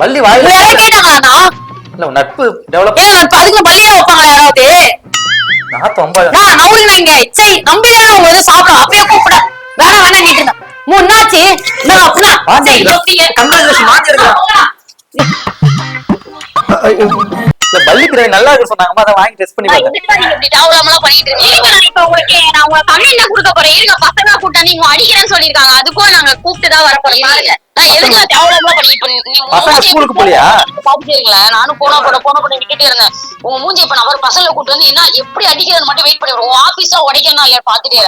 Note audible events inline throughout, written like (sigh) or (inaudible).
வள்ளி வாயில யாராவது கேட்டாங்களாண்ணா இல்ல நட்பு டெவலப் ஏன் இப்ப அதுக்கு பள்ளியில வைப்பாங்க யாராவது? நான் ரொம்ப நான் நவுருங்க இங்க சரி நம்பிதான் உங்க இது சாப்பிடும் அப்பயே கூப்பிட. வேற வேணா கேட்டுருந்தேன் முன்னாச்சு நான் அப்படின்னா சரி, எப்படிங்க? கங்க்ராச்சுலேஷன் இல்ல வள்ளி பிரியாணி நல்லா இருக்கு சொன்னாங்கம்மா அதை வாங்கி டெஸ்ட் பண்ணி பார்த்தேன் இப்படி பண்ணிட்டு இருக்கீங்க. நான் இப்ப உங்களுக்கு நான் உங்க comment கொடுக்க போறேன். இருங்க, பசங்க கூப்பிட்டா நீங்க அடிக்கிறேன்னு சொல்லிருக்காங்க. அதுக்கும் நாங்க கூப்பிட்டு தான் போறோம். பாருங்க. பசங்க ஸ்கூலுக்கு போலியா? பாத்துட்டே இருங்களேன். நானும் போனா போட, போனா போட நிக்கிட்டே இருந்தேன். உங்க மூஞ்சி இப்ப நான் வர பசங்களை கூப்பிட்டு வந்து என்ன எப்படி அடிக்கிறதுன்னு மட்டும் wait பண்ணி உங்க ஆபீஸா உடைக்கணும் இல்லையா பாத்துட்டே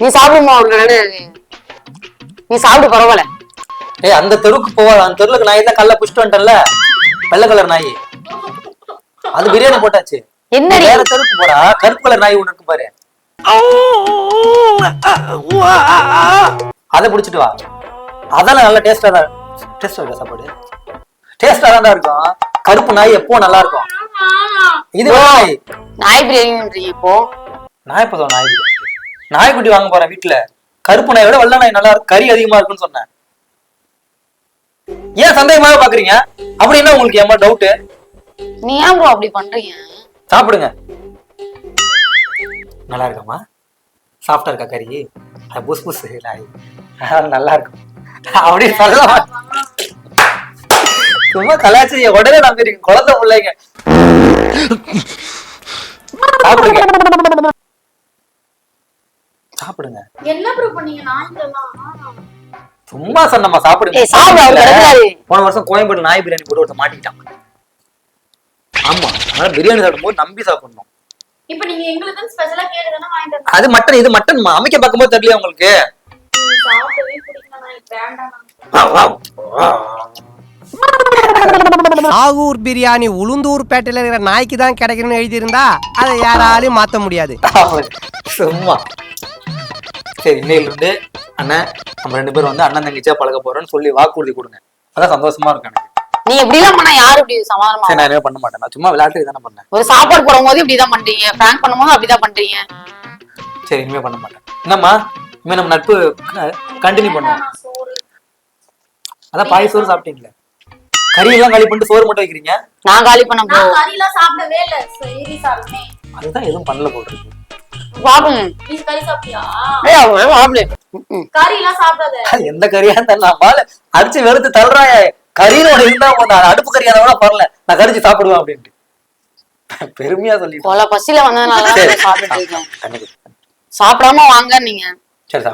நீ சாப்பிடுமா நீ சாப்பிடு பரவாயில்ல. ஏய் அந்த தெருவுக்கு போவாத. அந்த தெருவுக்கு நாய் தான் கல்ல புடிச்சிட்டு வந்துட்டேன்ல? வெள்ளை கலர் நாய். அது பிரியாணி போட்டாச்சு. என்னடி? வேற தெருவுக்கு போடா. கருப்பு கலர் நாய் ஒண்ணு இருக்கு பாரு. அதை புடிச்சிட்டு வா. அதெல்லாம் நல்லா டேஸ்டா தான் டேஸ்டா இருக்கா சாப்பாடு? டேஸ்டா தான் இருக்கும். கருப்பு நாய் எப்போ நல்லா இருக்கும். இது நாய். நாய் பிரியாணின்றீங்க இப்போ. நாய் பதம் நாய் பிரியாணி. நாய்க்குட்டி வாங்க போறேன் வீட்டுல கருப்பு நாயை விட வெள்ளை நாய் நல்லா இருக்கும் கறி அதிகமா இருக்குன்னு சொன்னேன். ஏன் சந்தேகமாக பாக்குறீங்க? அப்படி என்ன உங்களுக்கு ஏமா டவுட் நீ ஏன் அப்படி பண்றீங்க? சாப்பிடுங்க. நல்லா இருக்காமா சாஃப்டா இருக்கா கறி? அது புஸ் புஸ் அதான் நல்லா இருக்கும் அப்படி சொல்லலாம். சும்மா கலாச்சாரிய உடனே நம்பிருக்கீங்க குழந்தை பிள்ளைங்க. சாப்பிடுங்க. சாப்பிடுங்க. என்ன ப்ரூ பண்ணீங்க? நாய்க்கெல்லாம் சும்மா சொன்னம்மா சாப்பிடுங்க. போன வருஷம் கோயம்பேடு நாய் பிரியாணி போட்டு ஒருத்தன் மாட்டிக்கிட்டான். ஆமா அதனால பிரியாணி சாப்பிடும்போது நம்பி சாப்பிடணும். இப்ப நீங்க எங்களுக்கு ஸ்பெஷலா கேட்டு தானே வாங்கிட்டு வந்தீங்க. அது மட்டன் இது மட்டன் அமைக்க பார்க்கும்போது தெரியல உங்களுக்கு? சாப்பிடவே வேண்டாம் பிரியாணி உளுந்தூர்பேட்டையில இருக்கிற நாய்க்கு தான் கிடைக்கணும்னு எழுதியிருந்தா அதை யாராலையும் மாத்த முடியாது. சும்மா. சரி இன்னையில இருந்து அண்ணன் நம்ம ரெண்டு பேரும் வந்து அண்ணன் தங்கச்சியா பழக போறோம்னு சொல்லி வாக்குறுதி கொடுங்க. அதான் சந்தோஷமா இருக்கும் எனக்கு. நீ இப்படி எல்லாம் பண்ணா யாரு இப்படி சமாதானமா நான் எதுவுமே பண்ண மாட்டேன். நான் சும்மா விளையாட்டுக்கு தானே பண்ணேன். ஒரு சாப்பாடு போடும்போது இப்படிதான் பண்றீங்க. பிராங்க் பண்ணும்போது அப்படிதான் பண்றீங்க. சரி இனிமே பண்ண மாட்டேன். என்னம்மா? இனிமே நம்ம நட்பு கண்டினியூ பண்ணுவோம். அதான் பாய் சோறு சாப்பிட்டீங்களே. கறி எல்லாம் காலி பண்ணிட்டு சோறு மட்டும் வைக்கிறீங்க? நான் காலி பண்ண போ கறிலாம் சாப்பிடவே இல்ல. சரி சாப்பிட்டேன் அதுதான் எதுவும் பண்ணல நீ கறி எல்லாம் சாப்பிடாத. அது எந்த கறியா இருந்தா நான் பால அடிச்சு வெறுத்து தள்ளுறாய. ஒண்ணு இருந்தா அது அடுப்பு கறியா கூட பரல நான் கடிச்சு சாப்பிடுவேன் அப்படின்ட்டு. பெருமையா சொல்லிட்டு கொலை பசியில வந்ததுனால இருக்கேன். கண்டிப்பா. சாப்பிடாம வாங்க நீங்க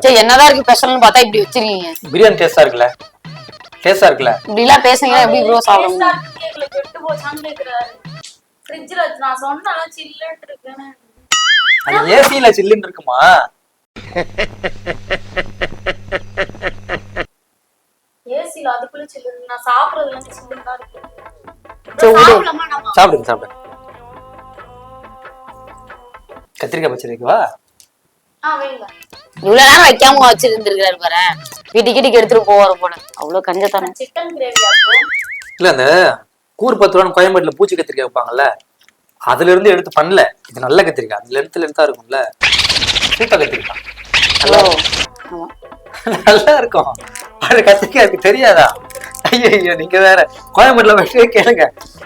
சரி என்னதான் இருக்கு ஸ்பெஷல்னு பார்த்தா இப்படி வச்சிருக்கீங்க. பிரியாணி டேஸ்டா இருக்குல்ல? டேஸ்டா இருக்குல்ல? இப்படி எல்லாம் பேசுனீங்கன்னா எப்படி ப்ரோ சாப்பிட முடியும்? நான் அது ஏசியில சில்லுன்னு இருக்குமா? ஏசில அதுக்குள்ள சில்லுன்னு நான் சாப்பிடுறதுல இருந்து சில்லுன்னு தான் இருக்கு சாப்பிடுங்க சாப்பிடுங்க கத்திரிக்காய் பச்சடி வைக்கவா ஆ வைங்க இவ்வளவு நேரம் வைக்காம வச்சிருந்துருக்காரு பாரு. வீட்டுக்கு வீட்டுக்கு எடுத்துட்டு போவாரு போல. அவ்வளவு சிக்கன் கிரேவி இல்ல அந்த கூர் பத்து ரூபா கோயம்பேட்டுல பூச்சி கத்திரிக்காய் வைப்பாங்கல்ல அதுல இருந்து எடுத்து பண்ணல. இது நல்ல கத்திரிக்காய். அதுல எடுத்து லென்த்தா இருக்கும்ல. சூப்பா கத்திரிக்காய். ஹலோ ஆமா. (laughs) நல்லா இருக்கும். அது கத்திரிக்காய் எனக்கு தெரியாதா? ஐயோ ஐயோ நீங்க வேற கோயம்பேட்டுல போய் கேளுங்க.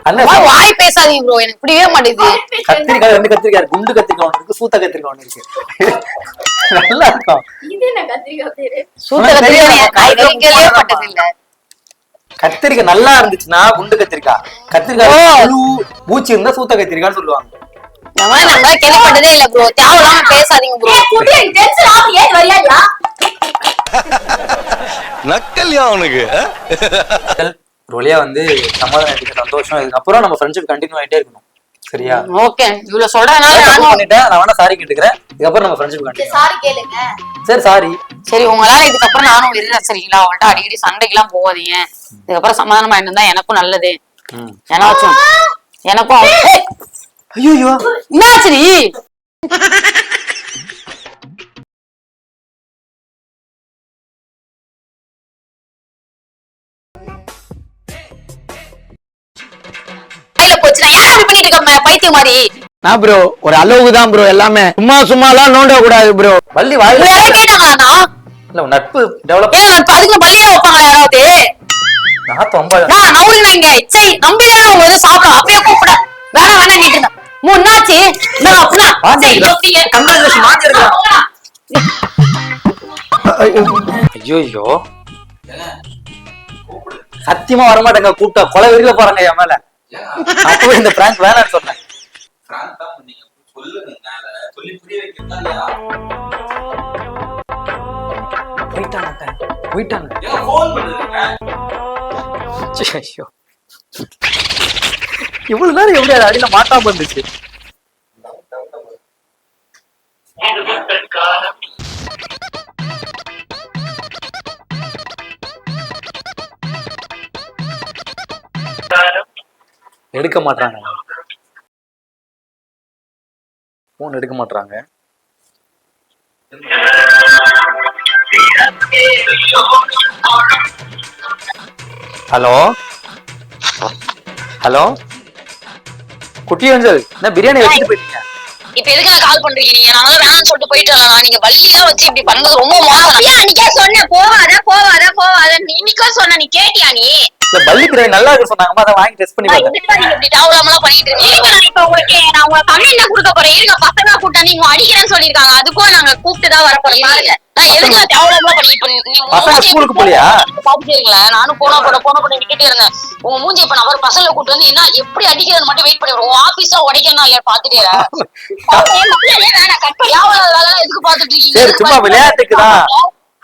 அம்மா, வாய் பேசாதீங்க ப்ரோ எனக்கு பிடிக்கவே மாட்டேங்குது. கத்திரிக்காய் ரெண்டு கத்திரிக்காய். குண்டு கத்திரிக்காய் ஒன்று இருக்கு சூத்த கத்திரிக்காய் ஒன்று இருக்கு. நல்லா இருக்கும். இது என்ன கத்திரிக்காய் பேரு? சூத்த? கத்திரிக்காய் காய்கறிகளே பட்டது இல்ல கத்திரிக்காய் நல்லா இருந்துச்சுன்னா குண்டு கத்திரிக்காய். கத்திரிக்காய் பூச்சி இருந்தா சூத்த கத்திரிக்காய்னு சொல்லுவாங்க. நம்ம கேள்விப்பட்டதே இல்ல ப்ரோ தேவையில்லாம பேசாதீங்க ப்ரோ நக்கல்யா அவனுக்கு ஒரு வழியா வந்து சமாதானம் சந்தோஷம். இதுக்கப்புறம் நம்ம ஃப்ரெண்ட்ஷிப் கண்டினியூ ஆயிட்டே இருக்கணும். சரியா? ஓகே. இவ்வளவு சொல்றதுனால நானும் பண்ணிட்டேன். நான் வேணா சாரி கேட்டுக்கிறேன். இதுக்கப்புறம் நம்ம ஃப்ரெண்ட்ஷிப் கண்டினியூ சாரி கேளுங்க. சரி சாரி சரி உங்களால இதுக்கப்புறம் நானும் விடுறேன். சரிங்களா அவங்கள்ட்ட அடிக்கடி சண்டைக்கெல்லாம் போகாதீங்க. இதுக்கப்புறம் சமாதானமா இருந்தா எனக்கும் நல்லது. ம். எனக்கும் ஐயோ என்னாச்சுடி பைத்தியம் மாதிரி? நான் ப்ரோ ஒரு அளவுக்கு தான் ப்ரோ எல்லாமே. சும்மா சும்மாலாம் நோண்ட கூடாது ப்ரோ இவ்வளவு வாயில கேட்டாங்களாண்ணா இல்ல நட்பு டெவலப் ஏன் இப்ப அதுக்கு பள்ளியில வைப்பாங்க யாராவது? நான் நவுருங்க இங்க சரி உங்க இது சாப்பிடும் அப்பயே கூப்பிட. வேணாம் வேணாம் கேட்டு முன்னாச்சு நான் அப்படின்னா. சரி, எப்படிங்க? Congratulations, மாத்தி இருக்கலாம். ஐயோ. சத்தியமா வரமாட்டேங்க கூப்பிட்டா கொலை வெறியில போறாங்க என் மேல. அப்பவே இந்த பிராங்க் வேணாம்னு சொன்னேன். போயிட்டாங்க போயிட்டாங்க. ஐயோ. இவ்வளவு நேரம் எப்படி அது அடியில மாட்டாம இருந்துச்சு? எடுக்க மாட்டாங்க போன் எடுக்க மாட்டாங்க ஹலோ ஹலோ குட்டி அஞ்சல் என்ன பிரியாணி வச்சுட்டு போயிட்டீங்க? இப்ப எதுக்கு நான் கால் பண்றீங்க நீங்க தான் வேணாம்னு சொல்லிட்டு போயிட்டு வரலாம். நீங்க வள்ளியா வச்சு இப்படி பண்ணது ரொம்ப மோசம். அன்னைக்கே சொன்னேன் போவாத போவாத போவாத இன்னைக்கும் சொன்ன நீ கேட்டியா நீ? இல்ல பள்ளி பிரியாணி நல்லா இருக்கு சொன்னாங்கம்மா அதை வாங்கி டெஸ்ட் பண்ணி பார்த்தேன் நீங்க இப்ப உங்களுக்கு நான் உங்களுக்கு கம்ப்ளைண்ட் கொடுக்க போறேன். இருங்க பசங்க கூட்டா நீங்க அடிக்கிறேன்னு சொல்லிருக்காங்க அதுக்கும் நாங்க கூப்பிட்டு தான் வர போறோம். பாருங்க. எதுக்கு நான் தேவலாமலாம் பண்ணி இப்ப நீ உங்க பசங்க மூஞ்சி ஸ்கூலுக்கு போலியா? பாத்துட்டீங்களா நானும் போனா போட போன போட நிக்கிட்டே இருந்தேன். உங்க மூஞ்சி இப்ப நான் ஒரு பசங்களை கூட்டு வந்து என்ன எப்படி அடிக்கிறதுன்னு மட்டும் வெயிட் பண்ணி உங்க ஆபீஸா உடைக்கணும் இல்லையா? பாத்துட்டே (laughs) வேணாம், cut பண்ணி. எதுக்கு பாத்துட்டு இருக்கீங்க? சரி, சும்மா விளையாட்டுக்கு தான்.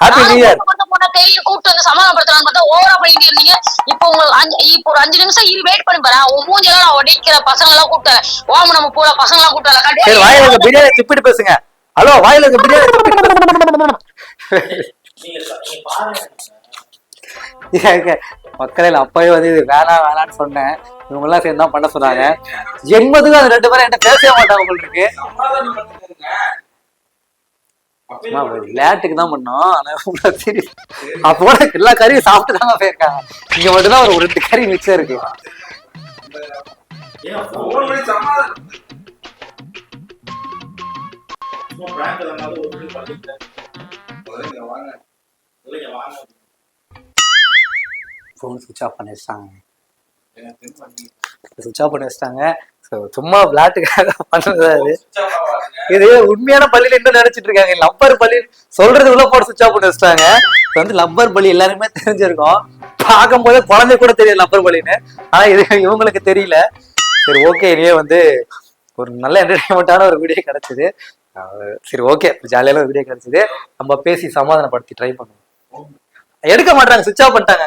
Happy New Year. நான் கூப்பிட்டு கூப்பிட்டு வந்து சமாதானப்படுத்தலாம்னு பார்த்தா ஓவரா பண்ணிட்டு இருந்தீங்க. இப்போ உங்க அஞ்சு- இப்போ ஒரு அஞ்சு நிமிஷம் இரு வெயிட் பண்ணி பாரு. உன் மூஞ்செல்லாம் நான் உடைக்கிற பசங்க எல்லாம் கூப்பிட்டேன் ஓம நம்ம போல பசங்க எல்லாம் கூப்பிட்டல சரி வாயில இருக்க பிரியாணி திப்பிட்டு பேசுங்க. ஹலோ வாயில இருக்க பிரியாணி மக்களே அப்பவே வந்து இது வேணாம் வேணாம்னு சொன்னேன். இவங்க எல்லாம் சேர்ந்து தான் பண்ண சொன்னாங்க. எண்பதுக்கு அது ரெண்டு பேரும் என்கிட்ட பேசவே மாட்டாங்க உங்களுக்கு சமாதானம் பண்ணுங்க சும்மா ஒரு விளையாட்டுக்கு தான் பண்ணோம். ஆனா உங்களை சரி. அப்போ எல்லா கறியும் சாப்பிட்டு தாங்க போயிருக்காங்க. இங்க மட்டும்தான் ஒரு ரெண்டு கறி மிச்சம் இருக்கு. ஃபோன் தான் சுவிச் ஆஃப் பண்ணி வச்சிட்டாங்க. சுவிச் ஆஃப் பண்ணி வச்சிட்டாங்க. சும்மா விளையாட்டுக்காக பண்ணது சுவிட்ச் இது உண்மையான பள்ளியில என்ன நினைச்சிட்டு இருக்காங்க? லப்பர் பள்ளி சொல்றது உள்ள போட சுவிச் ஆஃப் பண்ணி வச்சிட்டாங்க. வந்து லப்பர் பள்ளி எல்லாருமே தெரிஞ்சிருக்கும். பார்க்கும் போதே குழந்தை கூட தெரியும் லப்பர் பள்ளின்னு. ஆனா இது இவங்களுக்கு தெரியல. சரி ஓகே இனியே வந்து ஒரு நல்ல என்டர்டைன்மெண்ட்டான ஒரு வீடியோ கிடைச்சது. சரி ஓகே ஜாலியான ஒரு வீடியோ கிடைச்சது. நம்ம பேசி சமாதானப்படுத்தி ட்ரை பண்ணுவோம். எடுக்க மாட்டாங்க சுவிச் ஆஃப் பண்ணிட்டாங்க